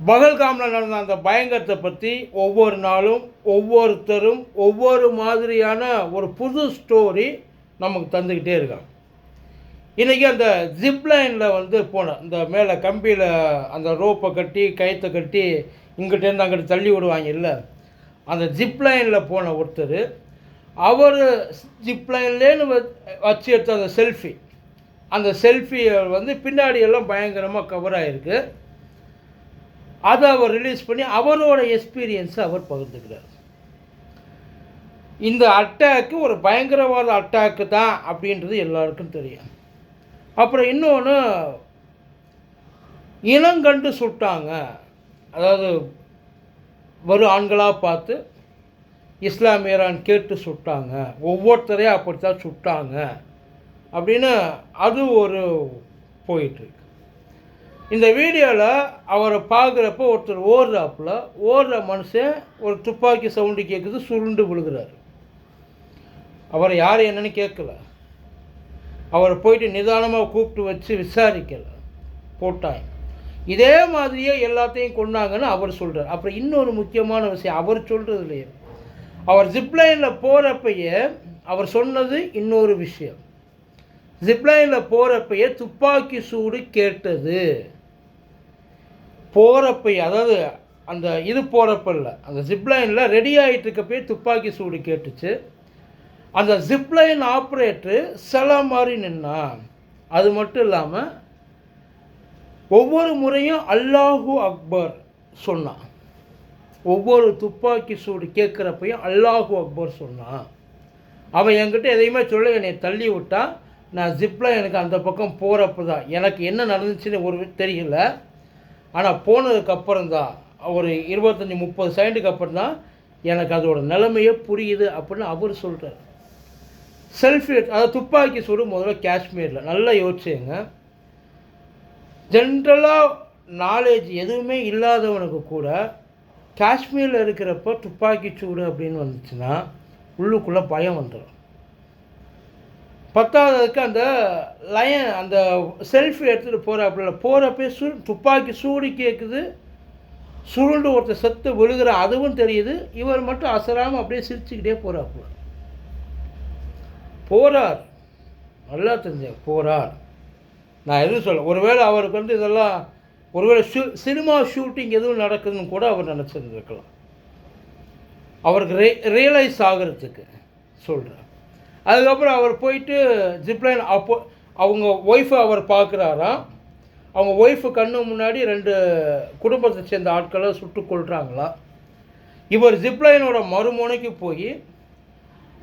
பகல்காமில் நடந்த அந்த பயங்கரத்தை பற்றி ஒவ்வொரு நாளும் ஒவ்வொருத்தரும் ஒவ்வொரு மாதிரியான ஒரு புது ஸ்டோரி நமக்கு தந்துக்கிட்டே இருக்காங்க. இன்றைக்கி அந்த ஜிப்லைனில் வந்து போனேன் இந்த மேலே கம்பியில் அந்த ரோப்பை கட்டி கயத்தை கட்டி இங்கிட்டேருந்து அங்கிட்டு தள்ளி விடுவாங்க இல்லை? அந்த ஜிப்லைனில் போன ஒருத்தர் அவர் ஜிப்லைன்லேன்னு வச்சு எடுத்த அந்த செல்ஃபி அந்த செல்ஃபியை வந்து பின்னாடி எல்லாம் பயங்கரமாக கவர் ஆகிருக்கு அதை அவர் ரிலீஸ் பண்ணி அவரோட எக்ஸ்பீரியன்ஸை அவர் பகிர்ந்துக்கிறார். இந்த அட்டாக்கு ஒரு பயங்கரவாத அட்டாக்கு தான் அப்படின்றது எல்லாருக்கும் தெரியும். அப்புறம் இன்னொன்று இனங்கண்டு சுட்டாங்க. அதாவது வெறும் ஆண்களாக பார்த்து இஸ்லாமியரான் கேட்டு சுட்டாங்க. ஒவ்வொருத்தரையும் அப்படித்தான் சுட்டாங்க. அப்படின்னு அது ஒரு போயிட்டுருக்கு இந்த வீடியோவில் அவரை பார்க்குறப்ப ஒருத்தர் ஓடுறாப்புல ஓடுற மனுஷன் ஒரு துப்பாக்கி சவுண்டு கேட்குது சுருண்டு விழுகிறாரு. அவரை யார் என்னன்னு கேட்கல அவரை போயிட்டு நிதானமாக கூப்பிட்டு வச்சு விசாரிக்கலை. போட்டாங்க. இதே மாதிரியே எல்லாத்தையும் கொண்டாங்கன்னு அவர் சொல்கிறார் அப்புறம் இன்னொரு முக்கியமான விஷயம் அவர் சொல்கிறதுலையே அவர் ஜிப்லைனில் போகிறப்பயே அவர் சொன்னது இன்னொரு விஷயம். ஜிப்லைனில் போகிறப்பயே துப்பாக்கி சூடு கேட்டது. போகிறப்ப அதாவது அந்த இது போகிறப்ப இல்லை அந்த ஜிப்லைனில் ரெடி ஆகிட்டு இருக்கப்பயே துப்பாக்கி சூடு கேட்டுச்சு. அந்த ஜிப்லைன் ஆப்ரேட்ரு சில மாதிரி நின்னா அது மட்டும் இல்லாமல் ஒவ்வொரு முறையும் அல்லாஹு அக்பர் சொன்னான். ஒவ்வொரு துப்பாக்கி சூடு கேட்குறப்பையும் அல்லாஹு அக்பர் சொன்னான். அவன் என்கிட்ட எதையுமே சொல்ல என்னை தள்ளி விட்டான். நான் ஜிப்பில் எனக்கு அந்த பக்கம் போகிறப்ப தான் எனக்கு என்ன நடந்துச்சுன்னு ஒரு தெரியல. ஆனால் போனதுக்கப்புறம் தான் ஒரு இருபத்தஞ்சி முப்பது செகண்டுக்கு அப்புறம் தான் எனக்கு அதோட நிலைமையே புரியுது அப்படின்னு அவர் சொல்கிறார் செல்ஃபி அதாவது துப்பாக்கி சூடு முதல்ல காஷ்மீரில். நல்லா யோசிச்சுங்க. ஜென்ரலாக நாலேஜ் எதுவுமே இல்லாதவனுக்கு கூட காஷ்மீரில் இருக்கிறப்ப துப்பாக்கி சூடு அப்படின்னு வந்துச்சுன்னா உள்ளுக்குள்ளே பயம் வந்துடும் பத்தாவதுக்கு அந்த லயன் அந்த செல்ஃபி எடுத்துகிட்டு போகிறாப்புல போகிறப்பே சு துப்பாக்கி சூடு கேட்குது சுருண்டு ஒருத்தர் செத்து விழுகிற அதுவும் தெரியுது. இவர் மட்டும் அசராமல் அப்படியே சிரிச்சுக்கிட்டே போகிறாப்புல போகிறார் நல்லா தெரிஞ்ச போகிறார் நான் எதுவும் சொல்ல ஒருவேளை அவருக்கு வந்து இதெல்லாம் ஒருவேளை ஷூ சினிமா ஷூட்டிங் எதுவும் நடக்குதுன்னு கூட அவர் நினச்சிருந்துருக்கலாம். அவருக்கு ரே ரியலைஸ் ஆகிறதுக்கு சொல்கிறேன் அதுக்கப்புறம் அவர் போயிட்டு ஜிப்லைன் அப்போ அவங்க ஒய்ஃபை அவர் பார்க்குறாராம். அவங்க ஒய்ஃபு கண்ணு முன்னாடி ரெண்டு குடும்பத்தை சேர்ந்த ஆட்களை சுட்டு கொள்கிறாங்களா இவர் ஜிப்லைனோட மறுமுனைக்கு போய்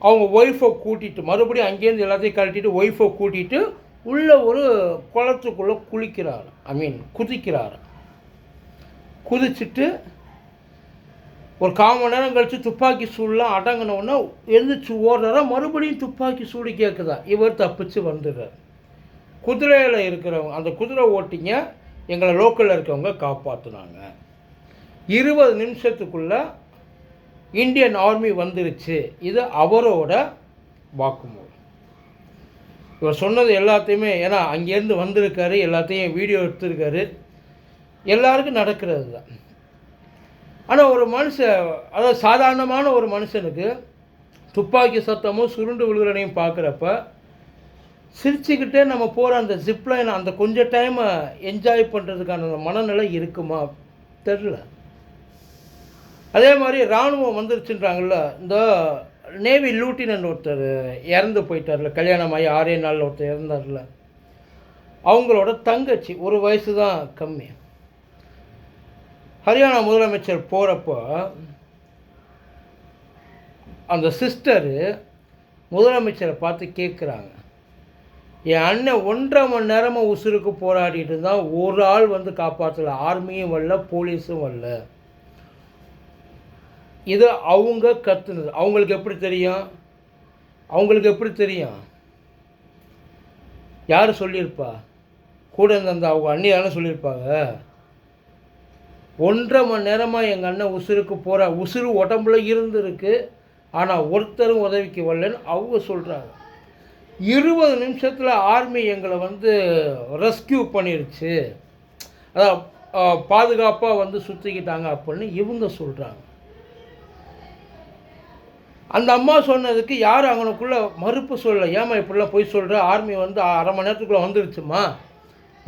அவங்க ஒய்ஃபை கூட்டிகிட்டு மறுபடியும் அங்கேருந்து எல்லாத்தையும் கழட்டிட்டு ஒய்ஃபை கூட்டிகிட்டு உள்ளே ஒரு குளத்துக்குள்ளே குளிக்கிறார் ஐ மீன் குதிக்கிறார் குதிச்சுட்டு ஒரு கால் மணி நேரம் கழித்து துப்பாக்கி சூடெலாம் அடங்கினவுடனே எழுந்திரிச்சு ஓடுறாரா? மறுபடியும் துப்பாக்கி சூடு கேட்குதா இவர் தப்பிச்சு வந்துடுறார். குதிரையில் இருக்கிறவங்க அந்த குதிரை ஓட்டிங்க எங்களை லோக்கலில் இருக்கவங்க காப்பாற்றுனாங்க இருபது நிமிஷத்துக்குள்ளே இந்தியன் ஆர்மி வந்துருச்சு. இது அவரோட வாக்குமூலம். இவர் சொன்னது எல்லாத்தையுமே ஏன்னா அங்கேருந்து வந்திருக்காரு எல்லாத்தையும் வீடியோ எடுத்திருக்காரு. எல்லாருக்கும் நடக்கிறது தான். ஆனால் ஒரு மனுஷன் அதாவது சாதாரணமான ஒரு மனுஷனுக்கு துப்பாக்கி சத்தமும் சுருண்டு விழுகிறனையும் பார்க்குறப்ப சிரிச்சுக்கிட்டே நம்ம போகிற அந்த ஜிப்லைன் அந்த கொஞ்ச டைமை என்ஜாய் பண்ணுறதுக்கான அந்த மனநிலை இருக்குமா? தெரில அதே மாதிரி இராணுவம் வந்துருச்சுன்றாங்கள்ல இந்த நேவி லூட்டினன் ஒருத்தர் இறந்து போயிட்டார்ல கல்யாணம் ஆகி ஆறே நாளில் ஒருத்தர் இறந்தார்ல அவங்களோட தங்கச்சி ஒரு வயசு தான் கம்மி. ஹரியானா முதலமைச்சர் போகிறப்போ அந்த சிஸ்டரு முதலமைச்சரை பார்த்து கேட்குறாங்க. என் அண்ணன் ஒன்றரை மணி நேரமாக உசுருக்கு போராடிட்டு தான் ஒரு ஆள் வந்து காப்பாற்றல ஆர்மியும் வரல போலீஸும் வரல. இது அவங்க கற்றுனது அவங்களுக்கு எப்படி தெரியும்? அவங்களுக்கு எப்படி தெரியும்? யார் சொல்லியிருப்பா? கூட இருந்த அந்த அவங்க அண்ணி தானே சொல்லியிருப்பாங்க? ஒன்றரை மணி நேரமாக எங்கள் அண்ணன் உசுருக்கு போகிற உசுறு உடம்புல இருந்திருக்கு. ஆனால் ஒருத்தரும் உதவிக்கு வரலன்னு அவங்க சொல்கிறாங்க இருபது நிமிஷத்தில் ஆர்மி எங்களை வந்து ரெஸ்கியூ பண்ணிருச்சு. அதான் பாதுகாப்பாக வந்து சுற்றிக்கிட்டாங்க அப்படின்னு இவங்க சொல்கிறாங்க அந்த அம்மா சொன்னதுக்கு யார் அவனுக்குள்ளே மறுப்பு சொல்லலை. ஏமா இப்படிலாம் போய் சொல்கிற ஆர்மி வந்து அரை மணி நேரத்துக்குள்ளே வந்துடுச்சுமா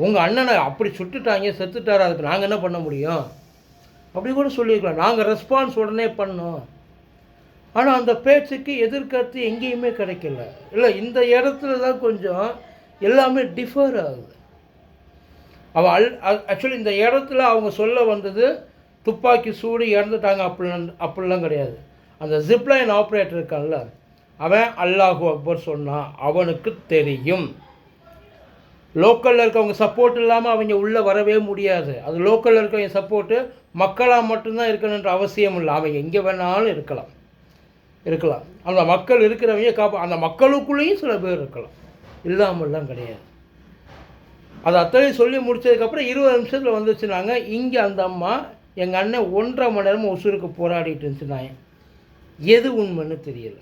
உங்கள் அண்ணனை அப்படி சுட்டுட்டாங்க செத்துட்டார் அதுக்கு நாங்கள் என்ன பண்ண முடியும்? அப்படி கூட சொல்லியிருக்கலாம். நாங்கள் ரெஸ்பான்ஸ் உடனே பண்ணோம். ஆனால் அந்த பேச்சுக்கு எதிர்கருத்து எங்கேயுமே கிடைக்கல. இல்லை இந்த இடத்துல தான் கொஞ்சம் எல்லாமே டிஃபர் ஆகுது. அவள் அல் ஆக்சுவலி இந்த இடத்துல அவங்க சொல்ல வந்தது துப்பாக்கி சூடு இறந்துட்டாங்க அப்படிலாம் அப்படிலாம் கிடையாது. அந்த ஜிப்லைன் ஆப்ரேட்டர் இருக்கான்ல அவன் அல்லாஹூ அக்பர் சொன்னான் அவனுக்கு தெரியும். லோக்கலில் இருக்கவங்க சப்போர்ட் இல்லாமல் அவங்க உள்ளே வரவே முடியாது. அது லோக்கலில் இருக்கவங்க சப்போர்ட்டு மக்களாக மட்டும்தான் இருக்கணுன்ற அவசியம் இல்லை. அவங்க எங்கே வேணாலும் இருக்கலாம். இருக்கலாம். அந்த மக்கள் இருக்கிறவங்க காப்பா அந்த மக்களுக்குள்ளேயும் சில பேர் இருக்கலாம். இல்லாமல்லாம் கிடையாது. அது அத்தனையும் சொல்லி முடித்ததுக்கப்புறம் இருபது நிமிஷத்தில் வந்துச்சுனாங்க. இங்கே அந்த அம்மா எங்கள் அண்ணன் ஒன்றரை மணி நேரமும் உசுருக்கு போராடிட்டு இருந்துச்சுனாங்க. எது உண்மைன்னு தெரியல.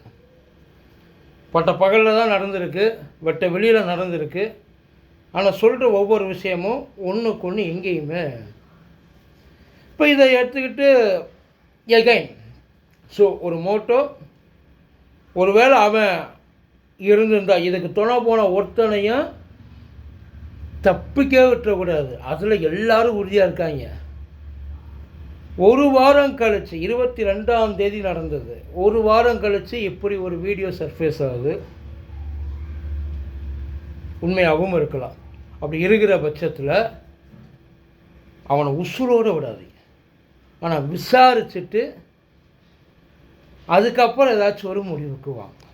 பட்ட பகலில் தான் நடந்திருக்கு. வெட்ட வெளியில் நடந்திருக்கு. ஆனால் சொல்கிற ஒவ்வொரு விஷயமும் ஒன்றுக்கு ஒன்று எங்கேயுமே. இப்போ இதை எடுத்துக்கிட்டு எகைன். ஸோ ஒரு மோட்டோ ஒருவேளை அவன் இருந்திருந்தா இதுக்கு துணை போன ஒருத்தனையும் தப்பிக்க விட்டுறக்கூடாது அதில் எல்லாரும் உறுதியாக இருக்காங்க. ஒரு வாரம் கழித்து இருபத்தி ரெண்டாம் தேதி நடந்தது. ஒரு வாரம் கழித்து இப்படி ஒரு வீடியோ சர்ஃபேஸ் ஆகுது. உண்மையாகவும் இருக்கலாம். அப்படி இருக்கிற பட்சத்தில் அவனை உசுரோடு விடாதீங்க. ஆனால் விசாரிச்சுட்டு அதுக்கப்புறம் ஏதாச்சும் ஒரு முடிவுக்கு வாங்க.